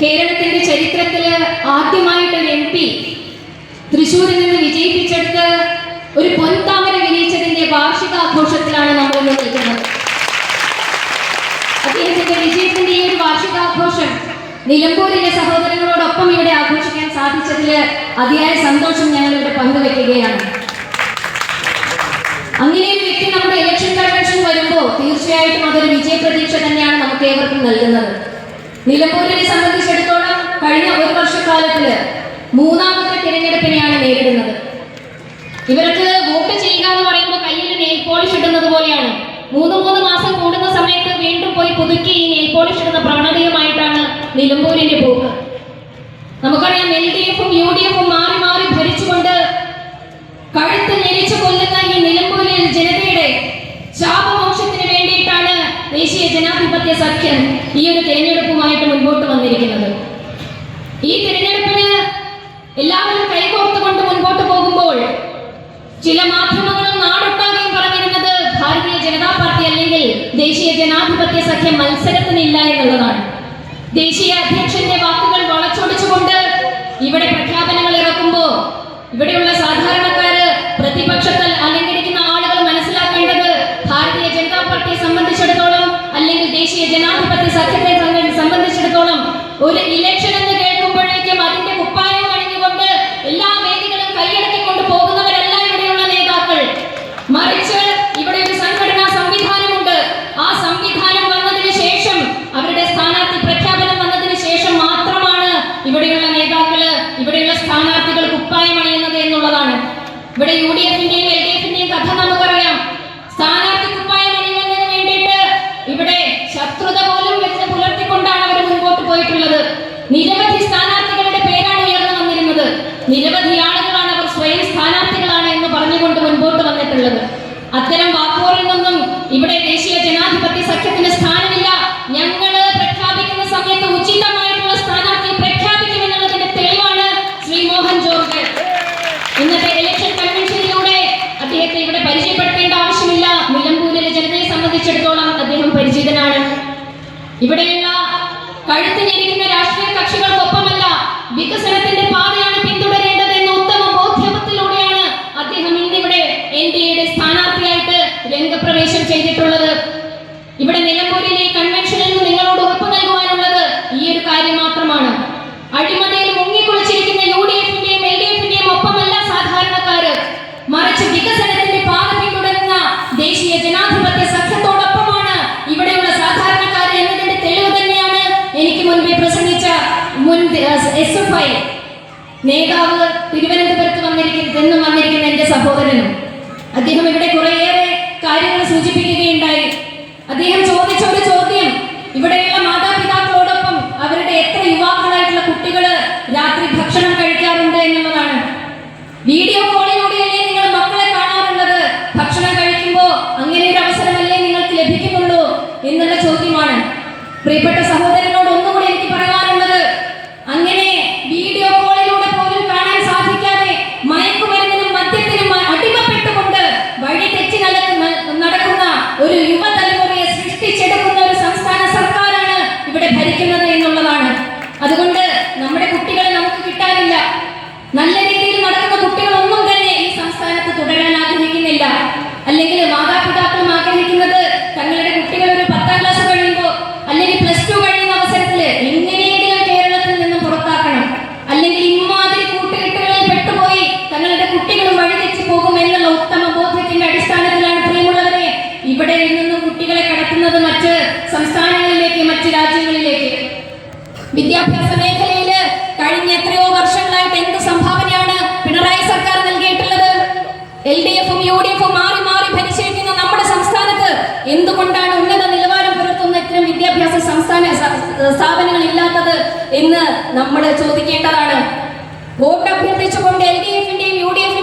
കേരളത്തിന്റെ ചരിത്രത്തിൽ ആദ്യമായിട്ട് ഒരു എം പി തൃശ്ശൂരിൽ നിന്ന് വിജയിപ്പിച്ചെടുത്ത് ഒരു പൊൻതാമര വിനയിച്ചതിന്റെ വാർഷികാഘോഷത്തിലാണ് നമ്മൾ ഇന്ന് നിൽക്കുന്നത്. അദ്ദേഹത്തിന്റെ വിജയത്തിന്റെ ഈ ഒരു വാർഷികാഘോഷം നിലമ്പൂരിലെ സഹോദരങ്ങളോടൊപ്പം ഇവിടെ ആഘോഷിക്കാൻ സാധിച്ചതിൽ അതിയായ സന്തോഷം ഞങ്ങൾ ഇവിടെ പങ്കുവെക്കുകയാണ്. അങ്ങനെ ഒരു വ്യക്തി നമ്മുടെ ഇലക്ഷൻ കൺവെൻഷൻ വരുമ്പോൾ തീർച്ചയായിട്ടും അതൊരു വിജയ പ്രതീക്ഷ തന്നെയാണ് നമുക്ക് ഏവർക്കും നൽകുന്നത്. നിലമ്പൂരിനെ സംബന്ധിച്ചിടത്തോളം കഴിഞ്ഞ ഒരു വർഷക്കാലത്തിൽ മൂന്നാമത്തെ തിരഞ്ഞെടുപ്പിനെയാണ് നേരിടുന്നത്. ഇവർക്ക് വോട്ട് ചെയ്യുക എന്ന് പറയുമ്പോൾ കയ്യിൽ നെയിൽ പോളിഷ് ഇടുന്നത് പോലെയാണ്. മൂന്ന് മൂന്ന് മാസം കൂടുന്ന സമയത്ത് വീണ്ടും പോയി പുതുക്കി ഈ നെയിൽ പോളിഷ് ഇടുന്ന പ്രവണതയുമായിട്ടാണ് നിലമ്പൂരിന്റെ പോക്ക്. നമുക്കറിയാം എൽ ഡി എഫും യു ഡി എഫും മാറി മാറി ഭരിച്ചുകൊണ്ട് കഴുത്ത് ഞെരിച്ചു കൊല്ലുന്ന ഈ നിലമ്പൂരിൽ ജനതയുടെ ശാപമോക്ഷത്തിന് വേണ്ടിയിട്ടാണ് ദേശീയ ജനാധിപത്യ സഖ്യം ഈ ഒരു തിരഞ്ഞെടുപ്പുമായിട്ട് മുൻപോട്ട് വന്നിരിക്കുന്നത് ഈ തിരഞ്ഞെടുപ്പിന് എല്ലാവരും കൈകോർത്തുകൊണ്ട് മുൻപോട്ട് പോകുമ്പോൾ ചില മാധ്യമങ്ങളും നാടൊട്ടാകെയും പറഞ്ഞിരുന്നത് ഭാരതീയ ജനതാ പാർട്ടി അല്ലെങ്കിൽ ദേശീയ ജനാധിപത്യ സഖ്യം മത്സരത്തിനില്ല എന്നുള്ളതാണ് ദേശീയ അധ്യക്ഷന്റെ വാക്കുകൾ വളച്ചൊടിച്ചുകൊണ്ട് ഇവിടെ പ്രഖ്യാപനങ്ങൾ ഇറക്കുമ്പോ ഇവിടെയുള്ള സാധാരണക്കാര് പ്രതിപക്ഷത്തിൽ അലങ്കരിക്കുന്ന ആളുകൾ മനസ്സിലാക്കേണ്ടത് ഭാരതീയ ജനതാ പാർട്ടിയെ സംബന്ധിച്ചിടത്തോളം അല്ലെങ്കിൽ ദേശീയ ജനാധിപത്യ സഖ്യത്തെ സംബ- സംബന്ധിച്ചിടത്തോളം ഒരു ഇലക്ഷൻ ഇവിടെ യു ഡി എഫിന്റെയും എൽ ഡി എഫിന്റെയും കഥ നമുക്കറിയാം. സ്ഥാനാർത്ഥി കുപ്പായം അണിയുന്നതിന് വേണ്ടിയിട്ട് ഇവിടെ ശത്രുത പോലും വെച്ച് പുലർത്തിക്കൊണ്ടാണ് അവർ മുൻപോട്ട് പോയിട്ടുള്ളത്. നിരവധി സ്ഥാനാർത്ഥികളുടെ പേരാണ് ഉയർന്നു വന്നിരുന്നത്. നിരവധി ആളുകളാണ് അവർ സ്വയം സ്ഥാനാർത്ഥികളാണ് എന്ന് പറഞ്ഞുകൊണ്ട് മുൻപോട്ട് വന്നിട്ടുള്ളത്. പ്രസംഗിച്ച മുൻ എസ് എഫ് ഐ നേതാവ് തിരുവനന്തപുരത്ത് വന്നിരിക്കുന്ന എന്തുകൊണ്ടാണ് ഉന്നത നിലവാരം പുലർത്തുന്ന ഇത്തരം വിദ്യാഭ്യാസ സംസ്ഥാന സ്ഥാപനങ്ങൾ ഇല്ലാത്തത് എന്ന് നമ്മൾ ചോദിക്കേണ്ടതാണ്. വോട്ട് അഭ്യർത്ഥിച്ചുകൊണ്ട് എൽ ഡി എഫിന്റെയും യു ഡി എഫിന്റെയും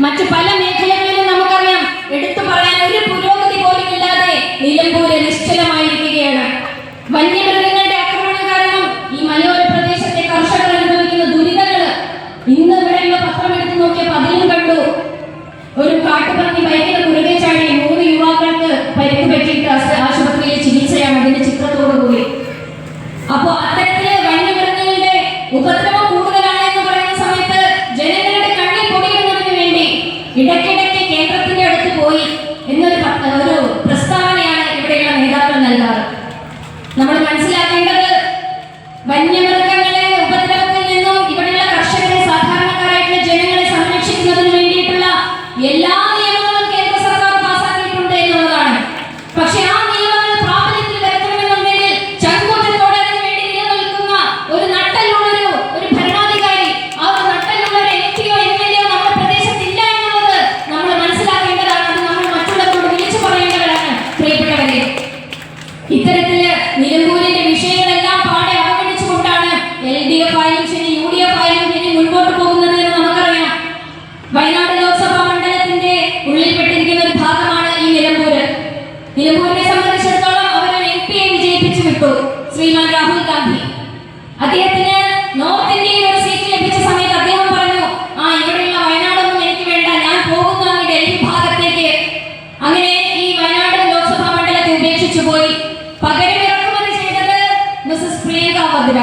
മറ്റു പല മേഖല எல்லா രാഹുൽ ഗാന്ധി. അദ്ദേഹത്തിന് നോർത്ത് ഇന്ത്യയിൽ ഒരു സീറ്റ് ലഭിച്ച സമയത്ത് അദ്ദേഹം പറഞ്ഞു ആ ഇവിടെയുള്ള വയനാടൊന്നും എനിക്ക് വേണ്ട. ഞാൻ പോകുന്നു അങ്ങ് ഡൽഹി ഭാഗത്തേക്ക്. അങ്ങനെ ഈ വയനാട് ലോക്സഭാ മണ്ഡലത്തെ ഉപേക്ഷിച്ചു പോയി. പകരം ഇറക്കുമതി ചെയ്തത് മിസസ് പ്രിയങ്ക വദ്ര.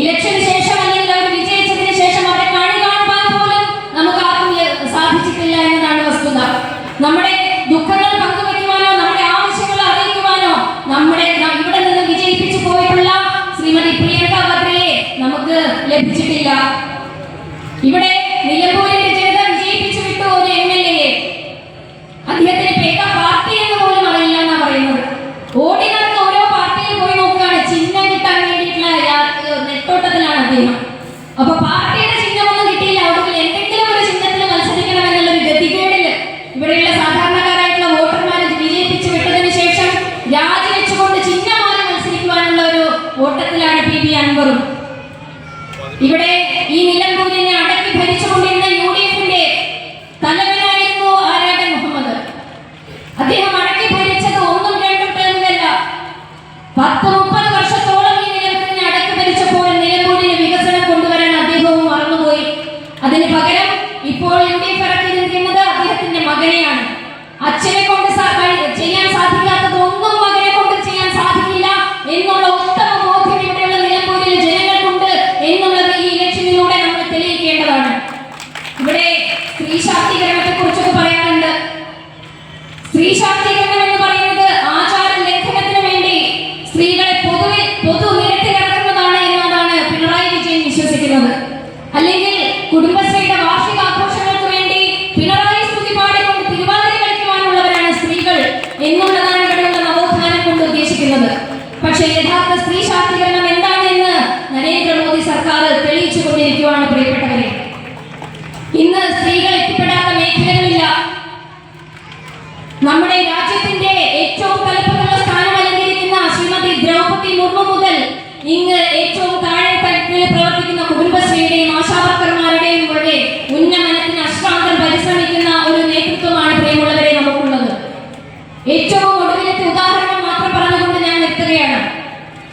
ഇലക്ഷന് ശേഷം അല്ലെങ്കിൽ അവർ വിജയിച്ചതിന് ശേഷം അവരെ കണി കാണുവാൻ പോലും നമുക്ക് ആർക്കും സാധിച്ചിട്ടില്ല എന്നതാണ് വസ്തുത. നമ്മുടെ ലഭിച്ചിട്ടില്ല. ഇവിടെ നിലമ്പൂരിന്റെ ജനത വിജയിപ്പിച്ചു വിട്ടു ഒരു എം എൽ എയെ അദ്ദേഹത്തിന് പേര പാർട്ടി എന്ന് പോലും അറിയില്ല എന്നാ പറയുന്നത്. ഓടി നടന്ന ഓരോ പാർട്ടിയിൽ പോയി നോക്കുകയാണ്. ചിഹ്നം കിട്ടാൻ വേണ്ടിയിട്ടുള്ള നെട്ടോട്ടത്തിലാണ് അദ്ദേഹം. അപ്പൊ പാർട്ടി ഈ ശാക്തീകരണത്തെ കുറിച്ച്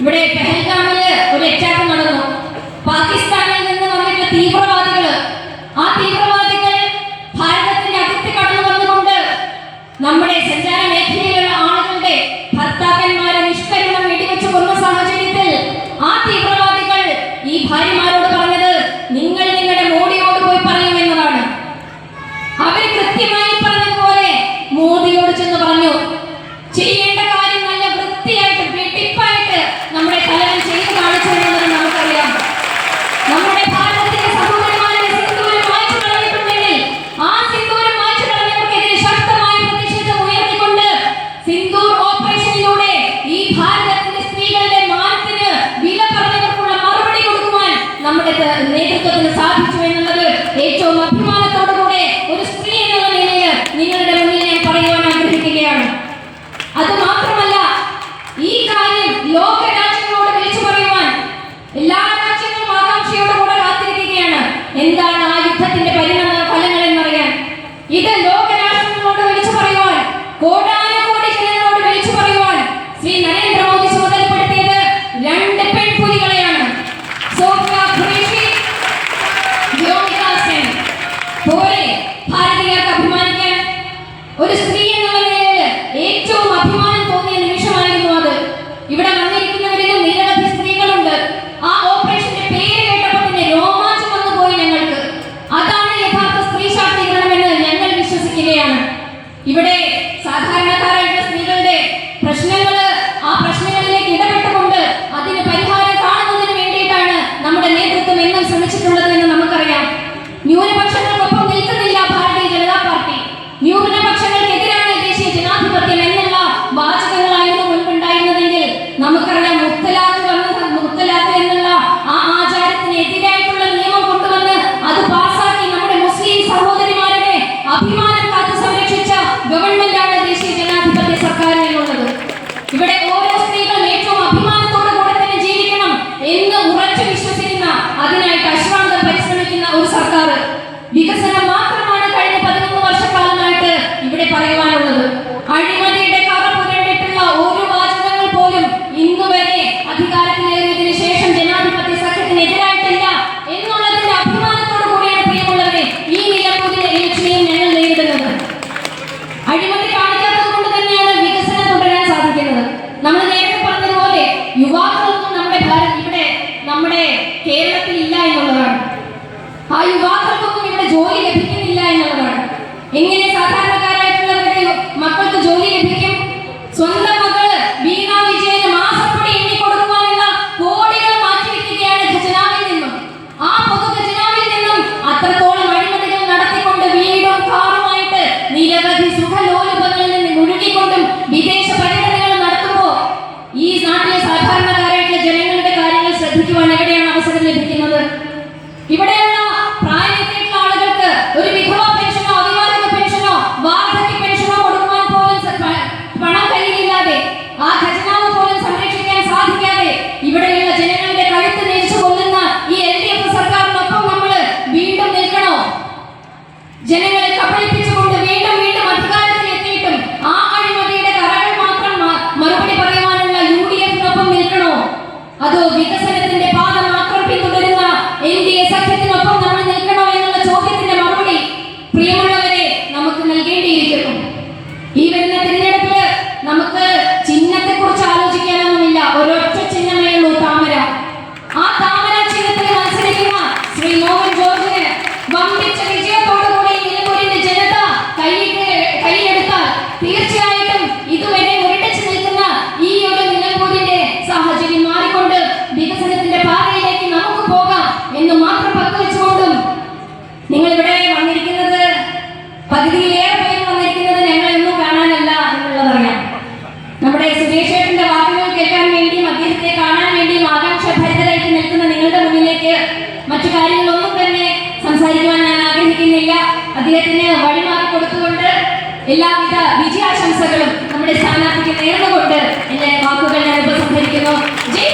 इवे पहलगाम ഏറ്റവും അഭിമാനത്തോടെ മറ്റു കാര്യങ്ങളൊന്നും തന്നെ സംസാരിക്കുവാൻ ഞാൻ ആഗ്രഹിക്കുന്നില്ല. അദ്ദേഹത്തിന് വഴിമാറി കൊടുത്തുകൊണ്ട് എല്ലാവിധ വിജയാശംസകളും നമ്മുടെ സ്ഥാനാർത്ഥിക്ക് നേർന്നുകൊണ്ട് എന്റെ വാക്കുകൾ ഞാൻ ഉപസംഹരിക്കുന്നു. ജയ്